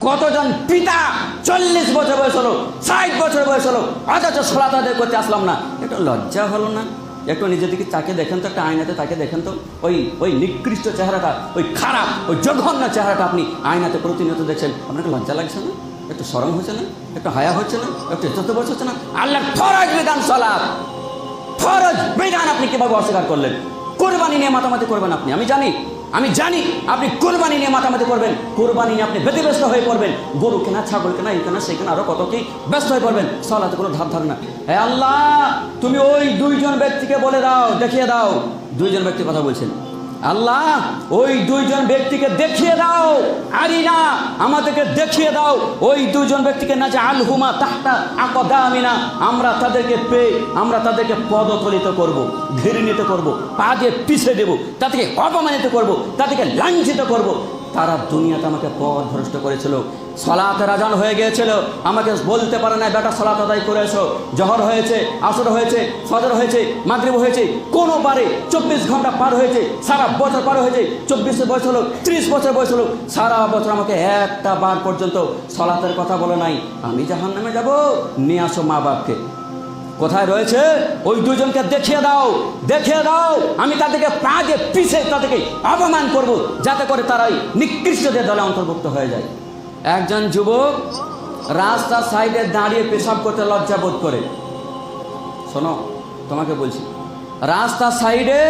কতজন পিতা চল্লিশ বছর বয়স হলো, ষাট বছর বয়স হলো, অথচ সলাত আদায় করতে আসলাম না। একটু লজ্জা হলো না? একটু নিজের দিকে তাকে দেখেন তো, একটা আয়নাতে তাকে দেখেন তো। ওই ওই নিকৃষ্ট চেহারাটা, ওই খারাপ, ওই জঘন্য চেহারাটা আপনি আয়নাতে প্রতিনিয়ত দেখছেন। আপনাকে লজ্জা লাগছে না? একটু সরম হচ্ছে না? একটু হায়া হচ্ছে না? একটু চতুর্থ বছর হচ্ছে না? আল্লাহ ফরজ বিধান সলাপ ফরজ বিধান আপনি কীভাবে অস্বীকার করলেন? কোরবানি নিয়ে মাতামাতি করবেন আপনি, আমি জানি। আমি জানি আপনি কোরবানি নিয়ে মাতামাতি করবেন। কোরবানি নিয়ে আপনি ব্যতিব্যস্ত হয়ে পড়বেন। গরু কেনা, ছাগল কেনা এই কেনা সেই কেনা, আরও কত কি ব্যস্ত হয়ে পড়বেন। সলাতে কোনো ধাপ ধাপ না। হে আল্লাহ, তুমি ওই দুইজন ব্যক্তিকে বলে দাও, দেখিয়ে দাও। দুইজন ব্যক্তি কথা বলছেন। আল্লাহ, ওই দুইজন ব্যক্তিকে দেখিয়ে দাও। আরি না, আমাদেরকে দেখিয়ে দাও। ওই দুইজন ব্যক্তিকে না যে আলহুমা তাহতা আকদা আমিনা আমরা তাদেরকে পেয়ে, আমরা তাদেরকে পদতলিত করব, ঘৃণিত করব পা দিয়ে পিছিয়ে দেবো, তাদেরকে অপমানিত করব, তাদেরকে লাঞ্ছিত করব। তারা দুনিয়াতে আমাকে পথ ভ্রষ্ট করেছিল। সলাতে রাজান হয়ে গিয়েছিল। আমাকে বলতে পারে না বেটা, সলাত আদায় করেছ। জহর হয়েছে, আসর হয়েছে, ফজর হয়েছে, মাগরিব হয়েছে কোনো বারে চব্বিশ ঘণ্টা পার হয়েছে, সারা বছর পার হয়েছে, চব্বিশ বয়স হলো, ত্রিশ বছর বয়স হলো, সারা বছর আমাকে একটা বার পর্যন্ত সলাতের কথা বলে নাই। আমি জাহান নামে যাব, নিয়ে আসো মা বাপকে। কোথায় রয়েছে? ওই দুজনকে দেখিয়ে দাও দেখিয়ে দাও। আমি তাদেরকে পা দিয়ে পিছে তাদেরকে অপমান করব, যাতে করে তারাই নিকৃষ্টদের দলে অন্তর্ভুক্ত হয়ে যায়। একজন যুবক রাস্তার সাইডে দাঁড়িয়ে পেশাব করতে লজ্জা বোধ করে। শোনো, তোমাকে বলছি, রাস্তার সাইডে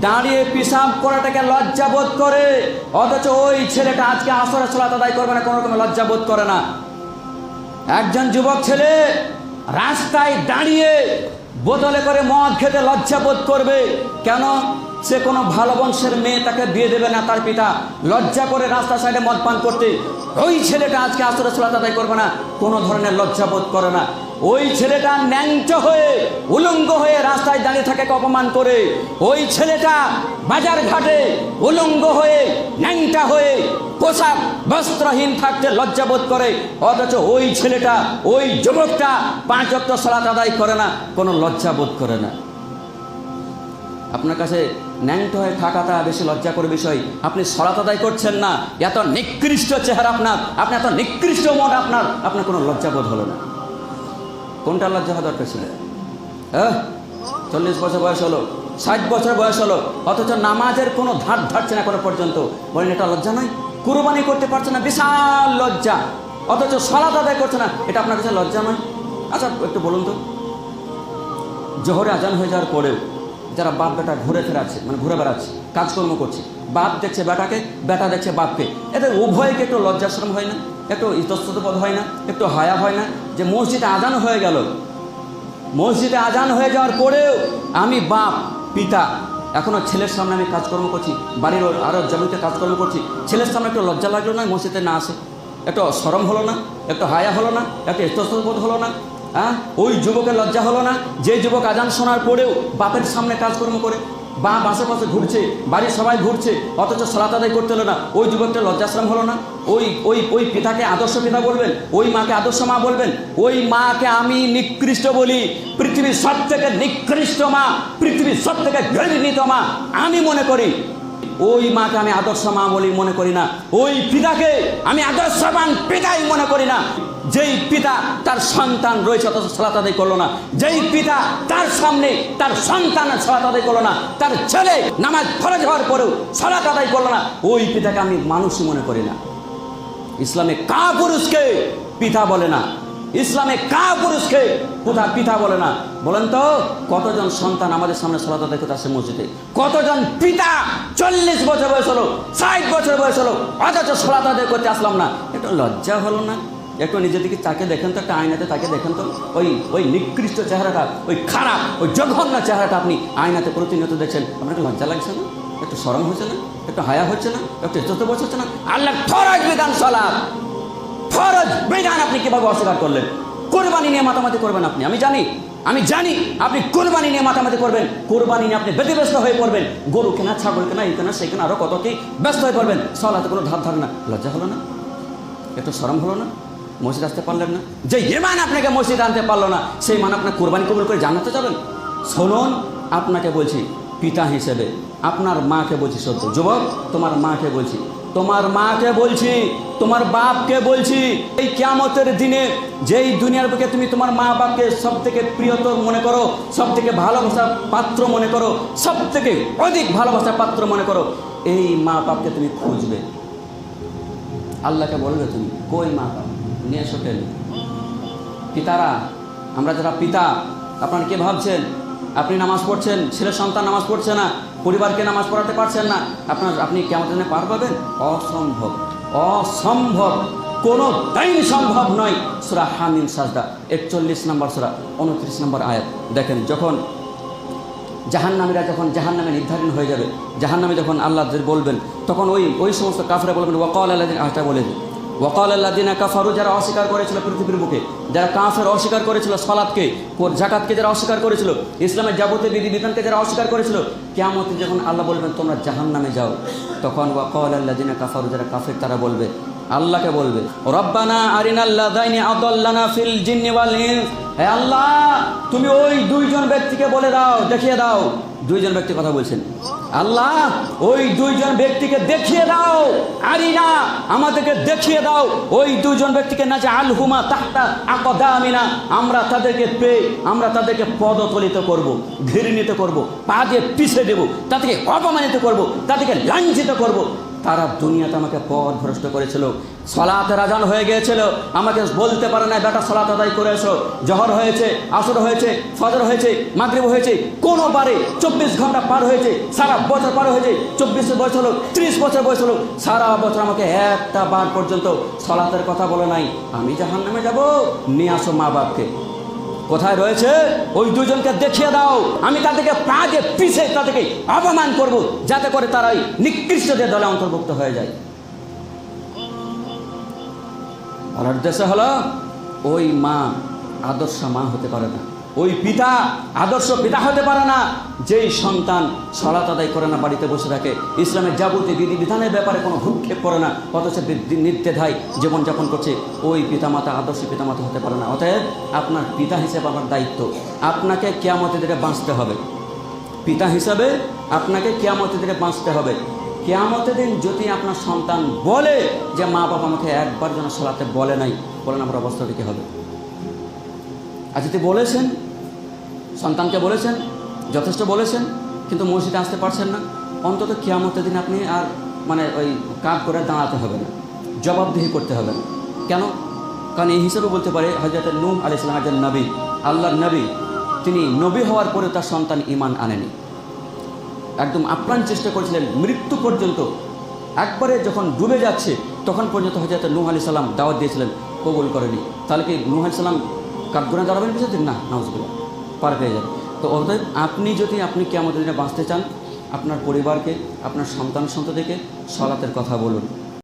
দাঁড়িয়ে পেশাব করাটাকে লজ্জা বোধ করে, অথচ ওই ছেলেটা আজকে আসরে চলাত আদায় করবে না, কোনো রকম লজ্জা বোধ করে না। একজন যুবক ছেলে রাস্তায় দাঁড়িয়ে বোতলে করে মদ খেতে লজ্জা বোধ করবে। কেন? সে কোনো ভালো বংশের মেয়ে তাকে বিয়ে দেবে না, তার পিতা লজ্জা করে রাস্তা সাইডে মদ পান করতে, ওই ছেলেটা আজকে আসরে সোলাত আদায় করবে না, কোনো ধরনের লজ্জা বোধ করে না। ওই ছেলেটা ন্যাংচ হয়ে, উলঙ্গ হয়ে রাস্তায় দাঁড়িয়ে থাকে অপমান করে। ওই ছেলেটা বাজার ঘাটে উলঙ্গ হয়ে, ন্যাংটা হয়ে পোশাক বস্ত্রহীন থাকতে লজ্জাবোধ করে। অথচ ওই ছেলেটা, ওই যুবকটা পাঁচ অক্ট সলাত আদায় করে না, কোনো লজ্জাবোধ করে না। আপনার কাছে ন্যাংটো হয়ে থাকাটা বেশি লজ্জা করে বিষয়। আপনি সলাত আদায় করছেন না। এত নিকৃষ্ট চেহারা আপনার। আপনি এত নিকৃষ্ট মন আপনার। আপনার কোনো লজ্জাবোধ হলো না। কোনটা লজ্জা হওয়া দরকার ছিল? হ্যাঁ চল্লিশ বছর বয়স হলো, ষাট বছর বয়স হলো, অথচ নামাজের কোনো ধার ধারছে না কোনো পর্যন্ত। বলেন, এটা লজ্জা নয়? কুরবানি করতে পারছে না, বিশাল লজ্জা। অথচ সলাত আদায় করছে না, এটা আপনার কাছে লজ্জা নয়? আচ্ছা একটু বলুন তো। জোহরে আজান হয়ে যাওয়ার পরেও যারা বাপ বেটা ঘুরে ফেরাচ্ছে মানে ঘুরে বেড়াচ্ছে, কাজকর্ম করছে, বাপ দেখছে বেটাকে, বেটা দেখছে বাপকে। এদের উভয়কে একটু লজ্জাশ্রম হয় না, একটু ইতস্তবোধ হয় না, একটু হায়া হয় না যে মসজিদে আজান হয়ে গেল। মসজিদে আজান হয়ে যাওয়ার পরেও আমি বাপ, পিতা এখনও ছেলের সামনে আমি কাজকর্ম করছি, বাড়ির আরও জমিতে কাজকর্ম করছি, ছেলের সামনে একটু লজ্জা লাগল না, মসজিদে না আসে। একটু সরম হলো না, একটু হায়া হলো না, একটু ইতস্তবোধ হলো না হ্যাঁ? ওই যুবকের লজ্জা হলো না? যে যুবক আজান শোনার পরেও বাপের সামনে কাজকর্ম করে, বা বাসে পাশে ঘুরছে, বাড়ির সবাই ঘুরছে, অথচ সলাত আদায় করতে হলো না। ওই যুবকটা লজ্জাশ্রম হলো না? ওই ওই ওই পিতাকে আদর্শ পিতা বলবেন? ওই মাকে আদর্শ মা বলবেন? ওই মাকে আমি নিকৃষ্ট বলি। পৃথিবীর সব থেকে নিকৃষ্ট মা, পৃথিবীর সব থেকে ঘৃণিত মা, আমি মনে করি। ওই মাকে আমি আদর্শ মা বলি মনে করি না। ওই পিতাকে আমি আদর্শবান পিতাই মনে করি না। যেই পিতা তার সন্তান রয়েছে, অথচ সালাত আদায় করল না। যেই পিতা তার সামনে তার সন্তান সালাত আদায় করল না। তার ছেলে নামাজ ফরজ হওয়ার পরেও সালাত আদায় করল না। ওই পিতাকে আমি মানুষই মনে করি না। ইসলামে কা পুরুষকে পিতা বলে না। ইসলামে কা পুরুষকে কোথা পিতা বলে না। বলেন তো, কতজন সন্তান আমাদের সামনে সলাত আদায় করতে আসে মসজিদে? কতজন পিতা চল্লিশ বছর বয়স হলো, ষাট বছর বয়স হলো, অথচ সলাত আদায় করতে আসলাম না? একটু লজ্জা হলো না? একটু নিজের দিকে তাকে দেখেন তো, একটা আয়নাতে তাকে দেখেন তো। ওই ওই নিকৃষ্ট চেহারাটা, ওই খারাপ, ওই জঘন্য চেহারাটা আপনি আয়নাতে প্রতিনিয়ত দেখছেন। আপনাকে লজ্জা লাগছে না? একটু সরম হচ্ছে না? একটু হায়া হচ্ছে না? একটু চতুর্থ বছর হচ্ছে না? আল্লাহ ফরজ বিধান সলাপ ফরজ বিধান আপনি কীভাবে অস্বীকার করলেন? কোরবানি নিয়ে মাতামাতি করবেন আপনি, আমি জানি। আমি জানি আপনি কোরবানি নিয়ে মাতামাতি করবেন। কোরবানি নিয়ে আপনি ব্যতিব্যস্ত হয়ে পড়বেন। গরু কেনা, ছাগল কেনা এই কেনা সেই কেনা, আরও কত কি ব্যস্ত হয়ে পড়বেন। সলাতে কোনো ধার ধার না। লজ্জা হলো না? একটু সরম হলো না? মসজিদ আসতে পারলেন না। যে ইমান আপনাকে মসজিদ আনতে পারল না সেই মান আপনার কোরবানি কবুল করে জানাতে যাবেন। শুনুন, আপনাকে বলছি, পিতা হিসেবে আপনার মাকে বলছি সত্য যুবক, তোমার মাকে বলছি, তোমার মাকে বলছি, তোমার বাপকে বলছি, এই কিয়ামতের দিনে যেই দুনিয়ার বুকে তুমি তোমার মা বাপকে সব থেকে প্রিয়তর মনে করো সব থেকে ভালোবাসার পাত্র মনে করো সব থেকে অধিক ভালোবাসার পাত্র মনে করো, এই মা বাপকে তুমি খুঁজবে। আল্লাহকে বলবে তুমি, কই মা বাপ? নিয়ে এসো পিতারা, আমরা যারা পিতা, আপনারা কে ভাবছেন? আপনি নামাজ পড়ছেন, ছেলে সন্তান নামাজ পড়ছে না, পরিবারকে নামাজ পড়াতে পারছেন না, আপনার, আপনি কেমন দিনে পার পাবেন? অসম্ভব অসম্ভব, কোনো টাইম সম্ভব নয়। সুরা হামিম সাজদা, একচল্লিশ নম্বর সুরা, উনত্রিশ নম্বর আয়াত। দেখেন, যখন জাহান্নামীরা যখন জাহান্নামে নির্ধারণ হয়ে যাবে, জাহান্নামে যখন আল্লাহ বলবেন, তখন ওই ওই সমস্ত কাফেরা বলবেন ওয়াকাল আল্লাহ আটা বলে দিন ওয়াকাল আল্লাদিনা কাফারু, যারা অস্বীকার করেছিল পৃথিবীর বুকে, যারা কাফের অস্বীকার করেছিল সালাদকে জাকাতকে যারা অস্বীকার করেছিল, ইসলামের যাবতীয় বিধি বিধানকে যারা অস্বীকার করেছিল কেমন যখন আল্লাহ বলবেন, তোমরা জাহান্নামে যাও, তখন ওয়াকাল আল্লাদিনা কাফারু, যারা কাফের, তারা বলবে, আল্লাহকে বলবে, রব্বানা দাইনি ফিল আল্লাহ, তুমি ওই দুইজন ব্যক্তিকে বলে দাও, দেখিয়ে দাও দুইজন ব্যক্তি কথা বলছেন। আল্লাহ, ওই দুইজন ব্যক্তিকে দেখিয়ে দাও। আরিনা, আমাদেরকে দেখিয়ে দাও। ওই দুইজন ব্যক্তিকে না যে আলহুমা তাহতা আকদামিনা, আমরা তাদেরকে পেয়ে, আমরা তাদেরকে পদতলিত করব, ঘৃণিত করব, পা দিয়ে পিছে দেব, তাদেরকে অপমানিত করব, তাদেরকে লাঞ্ছিত করব। তারা দুনিয়াতে আমাকে পথ ভ্রষ্ট করেছিল। সলাতে রাজান হয়ে গিয়েছিল। আমাকে বলতে পারে না বেটা, সলাত আদায় এসো। জহর হয়েছে, আসর হয়েছে, ফজর হয়েছে, মাগরিব হয়েছে, কোনোবারে চব্বিশ ঘণ্টা পার হয়েছে, সারা বছর পার হয়েছে, চব্বিশ বছর হলো, ত্রিশ বছর বয়স হলো, সারা বছর আমাকে একটা বার পর্যন্ত সলাতের কথা বলে নাই। আমি জাহান নামে যাব, নিয়ে আসো মা বাপকে। কোথায় রয়েছে? ওই দুজনকে দেখিয়ে দাও। আমি তাদেরকে পাগে পিছে তাদেরকে অপমান করব, যাতে করে তারাই নিকৃষ্টদের দলে অন্তর্ভুক্ত হয়ে যায়। বলার উদ্দেশ্য হলো, ওই মা আদর্শ মা হতে পারে না। ওই পিতা আদর্শ পিতা হতে পারে না, যেই সন্তান সলাত আদায় করে না, বাড়িতে বসে থাকে। ইসলামের যাবতীয় বিধি বিধানের ব্যাপারে কোনো ভূক্ষেপ করে না, অথচ নির্দেধায় জীবনযাপন করছে। ওই পিতামাতা আদর্শ পিতামাতা হতে পারে না। অতএব আপনার পিতা হিসেবে আমার দায়িত্ব। আপনাকে কেয়ামতের দিকে বাঁচতে হবে। পিতা হিসাবে আপনাকে কেয়ামতের দিকে বাঁচতে হবে। কেয়ামতের দিন যদি আপনার সন্তান বলে যে মা বাবা আমাকে একবার যেন সলাতে বলে নাই, বলেন আমার অবস্থাটি কী হবে? আর যদি বলেছেন, সন্তানকে বলেছেন, যথেষ্ট বলেছেন, কিন্তু মসজিদে আসতে পারছেন না, অন্তত কেয়ামতের দিন আপনি আর মানে ওই কাজ করে দাঁড়াতে হবে না, জবাবদিহি করতে হবে না। কেন? কারণ এই হিসেবে বলতে পারে হজরত নূহ আলি ইসলাম একজন নবী, আল্লাহর নবী। তিনি নবী হওয়ার পরে তার সন্তান ইমান আনেনি। একদম আপ্রাণ চেষ্টা করেছিলেন, মৃত্যু পর্যন্ত। একবারে যখন ডুবে যাচ্ছে, তখন পর্যন্ত হজরত নূহ আলি সাল্লাম দাওয়াত দিয়েছিলেন, কবুল করেনি। তাহলে কি নূহ আলি সাল্লাম কাঠগোনা দাঁড়াবেন বুঝেছেন না নাউজগুলো পার পেয়ে যাবে তো অতএব আপনি যদি আপনি কেমন দিনে বাঁচতে চান, আপনার পরিবারকে, আপনার সন্তান সন্ততিকে সলাতের কথা বলুন।